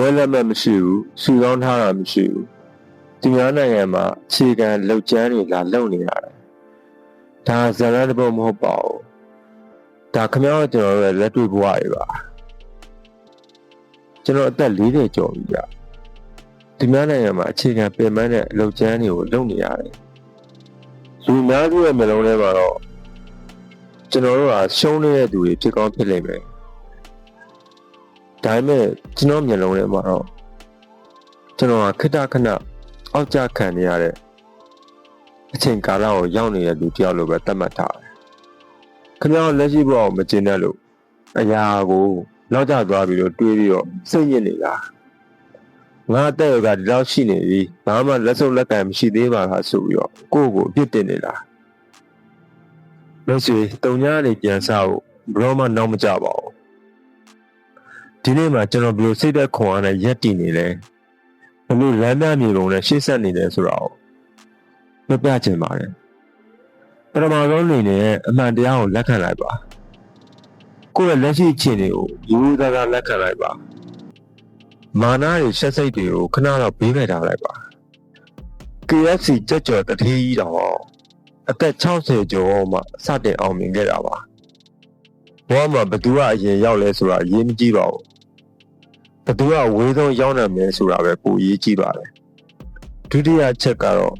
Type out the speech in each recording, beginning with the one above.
ဘွဲလက်မှတ်မရှိဘူးစုဆောင်းထားတာမရှိဘူးသူများနိုင်ငံမှာအခြေခံလောက်ကျန်းတွေလာလုံနေရတယ်ဒါဇာတ်လမ်းတစ်ပုဒ်မဟုတ်ပါဘူးဒါခမရတို့ကျွန်တော်တို့ရဲ့လက်တွေ့ဘဝတွေပါကျွန်တော်အသက်40ကျော်ပြီကြာသူများနိုင်ငံမှာအခြေခံပင်ပန်းတဲ့အလောက်ကျန်းတွေကိုလုံနေရတယ်လူများစုရဲ့မျိုးလုံးထဲမှာတော့ကျွန်တော်တို့ကရှုံးနေတဲ့သူတွေဖြစ်ကောင်းဖြစ်လိမ့်မယ် ဒါပေမဲ့ကျွန်တော်မျိုးလုံးထဲမှာတော့ကျွန်တော်ကခဏခဏအောက်ကျခံနေရတဲ့အချိန်ကာလကိုရောက်နေတဲ့လူတယောက်လိုပဲသတ်မှတ်ထားတယ်။ခင်ဗျားလက်ရှိဘဝကိုမကျင်တတ်လို့အရာကိုလောက်ကျသွားပြီးတော့တွေးပြီးတော့စိတ်ညစ်နေတာ။ငါအသက်ရောကဒီလောက်ရှိနေပြီ။ဘာမှလက်စုပ်လက်ကံမရှိသေးပါလားဆိုပြီးတော့ကိုယ့်ကိုအပြစ်တင်နေတာ။လို့ဆိုရင်တုံညာနေပြန်စားဖို့ဘရောမှနောက်မကြပါဘူး။ ဒီနေ့မှာကျွန်တော်ဘယ်လိုစိတ်သက်ခွန်အားနဲ့ရက်တည်နေလဲ။ဘယ်လိုလမ်းပြမြေပုံနဲ့ရှေ့ဆက်နေလဲဆိုတာကိုမပြချင်ပါတယ်ပထမဆုံးအနေနဲ့အမှန်တရားကိုလက်ခံလိုက်ပါကိုယ့်ရဲ့လက်ရှိအခြေအနေကိုယူသားသားလက်ခံလိုက်ပါမာနတွေရှက်စိတ်တွေကိုခဏတော့ဘေးဖယ်ထားလိုက်ပါ KFC ကြက်ကြော်တထေးကြီးတော်အသက်60ကျော်မှစတင်အောင်မြင်ခဲ့တာပါဘောမှာဘသူကအရင်ရောက်လဲဆိုတာရေးမကြည့်ပါဘူး ဘသူကဝေးဆုံးရောက်နိုင်မယ်ဆိုတာပဲပိုရေးကြည့်ပါတယ်ဒုတိယချက်ကတော့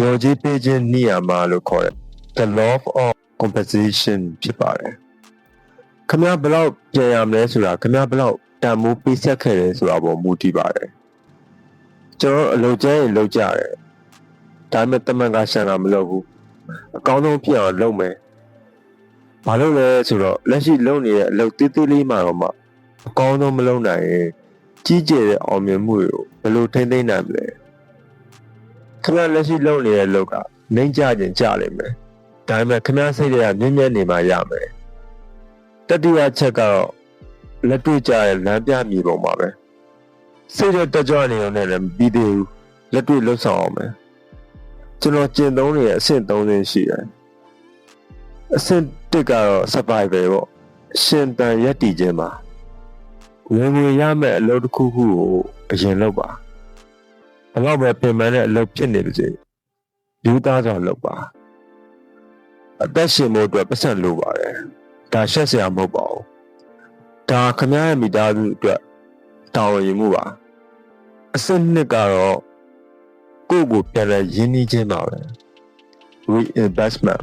ရော်ကြီးပေးခြင်းနေရာမှာလို့ခေါ်တဲ့ the law of compensation ဖြစ်ပါတယ်ခမဘလောက်ပြန်ရမလဲဆိုတာခမဘလောက်တန်မိုးပေးဆက်ခဲ့တယ်ဆိုတာပေါ်မူတည်ပါတယ်ကျွန်တော်အလုပ်ကျန်းရင်လုပ်ကြတယ်ဒါပေမဲ့တမန်ကရှန်တာမလုပ်ဘူးအကောင်းဆုံးဖြစ်အောင်လုပ်မယ်ဘာလို့လဲဆိုတော့လက်ရှိလုပ်နေတဲ့အလုပ်သေးသေးလေးမှတော့မှအကောင်းဆုံးမလုပ်နိုင်ရင် ကြီးကျယ်တဲ့အောင်မြင်မှုတွေကိုဘယ်လိုထိန်းသိမ်းနိုင်မလဲခမလက်ရှိလုပ်နေတဲ့အလုပ်ကနှိမ့်ကြခြင်းကြလိမ့်မယ်ဒါပေမဲ့ခမစိတ်တွေကမြင့်မြတ်နေမှရမယ်တတိယချက်ကတော့လက်တွေ့ကြတဲ့လမ်းပြမြေပုံပါပဲစိတ်ရတကြွနေုံနဲ့လည်းမပြီးသေးဘူးလက်တွေ့လှုပ်ဆောင်အောင်မယ်ကျွန်တော်ကျင့်သုံးနေတဲ့အဆင့်၃ဆင့်ရှိတယ်အဆင့်၁ကတော့ survival ပေါ့ရှင်တန်ရက်တည်ခြင်းပါ ဝင်ဝင်ရမယ့်အလုပ်တစ်ခုခုကိုအရင်လုပ်ပါဘလောက်ပဲပြင်ပန်းတဲ့အလုပ်ဖြစ်နေပါစေယူသားစွာလုပ်ပါအသက်ရှင်ဖို့အတွက်ပတ်စံလိုပါတယ်ဒါရှက်စရာမဟုတ်ပါဘူးဒါခမရရဲ့မိသားစုအတွက်တာဝန်ယူမှုပါအစစ်နှစ်ကတော့ကိုယ့်ကိုပြန်လဲရင်းနှီးခြင်းပါပဲ reinvestment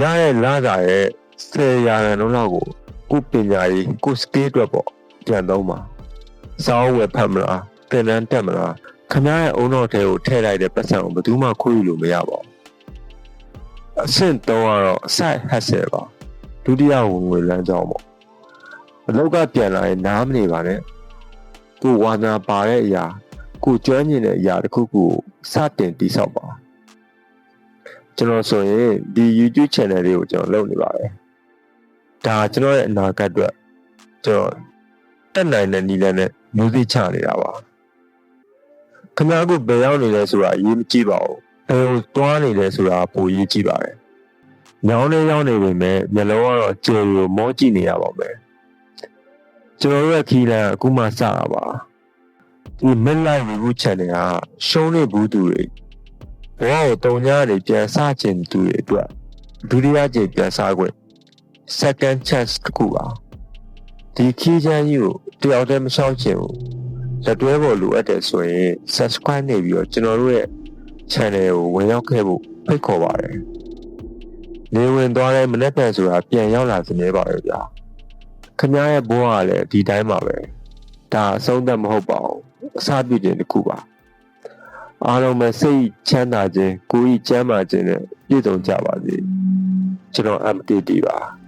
ရရဲ့လာတာရဲ့10ရာခိုင်နှုန်းလောက်ကိုကိုယ်ပညာရေးကိုယ် skill အတွက်ပေါ့ ပြန်သုံးပါစောင်းဝယ်ဖတ်မလားသင်တန်းတက်မလားခမရဲ့အုံတော်ထဲကိုထည့်လိုက်တဲ့ပတ်စံကိုဘယ်သူမှခွင့်ယူလို့မရပါဘူးအဆင့်3ကတော့ side hustle ပါဒုတိယဝင်ငွေလမ်းကြောင်းပေါ့အလောက်ကပြန်လာရင်နားမနေပါနဲ့ကိုဝါနာပါတဲ့အရာကိုကျွမ်းကျင်တဲ့အရာတစ်ခုခုကိုစတင်တိဆောက်ပါကျွန်တော်ဆိုရင်ဒီ YouTube channel လေးကိုကျွန်တော်လုပ်နေပါတယ်ဒါကျွန်တော်ရဲ့အနာဂတ်အတွက်ကျွန်တော် တက်နိုင်တဲ့နည်းလမ်းနဲ့မျိုးစိချနေတာပါခင်ဗျားကဘယ်ရောက်နေလဲဆိုတာအရေးမကြီးပါဘူးအဲဟိုတွားနေလဲဆိုတာပိုရေးကြည့်ပါတယ်။ညောင်းနေရောက်နေပေမဲ့မျက်လုံးကတော့ကျေကိုမောကြည့်နေရပါမယ်။ကျွန်တော်တို့ရဲ့ခီးလန်အခုမှစတာပါ။ဒီ midlife review channel ကရှုံးနေဘူးသူတွေဘဝကိုတုံညာနေပြန်စချင်သူတွေအတွက်ဒုတိယကြိမ်ပြန်စခွင့် second chance တစ်ခုပါ။ဒီခီးချမ်းကြီးကို တယောက်တည်းမလျှောက်ချင်ဘူး။လက်တွဲဖို့လိုအပ်တယ်ဆိုရင် subscribe နေပြီးတော့ကျွန်တော်တို့ရဲ့ channel ကိုဝင်ရောက်ခဲ့ဖို့ဖိတ်ခေါ်ပါတယ်။နေဝင်သွားတဲ့မနေ့ကဆိုတာပြန်ရောက်လာစနေပါပဲဗျာ။ခင်ဗျားရဲ့ဘိုးကလည်းဒီတိုင်းပါပဲ။ဒါအဆုံးသက်မဟုတ်ပါဘူး။အစပြုခြင်းတစ်ခုပါ။အားလုံးပဲစိတ်ချမ်းသာခြင်းကိုယ်ကြီးကျမ်းမာခြင်းနဲ့ပြည့်စုံကြပါစေ။ကျွန်တော်အမတေတီပါ။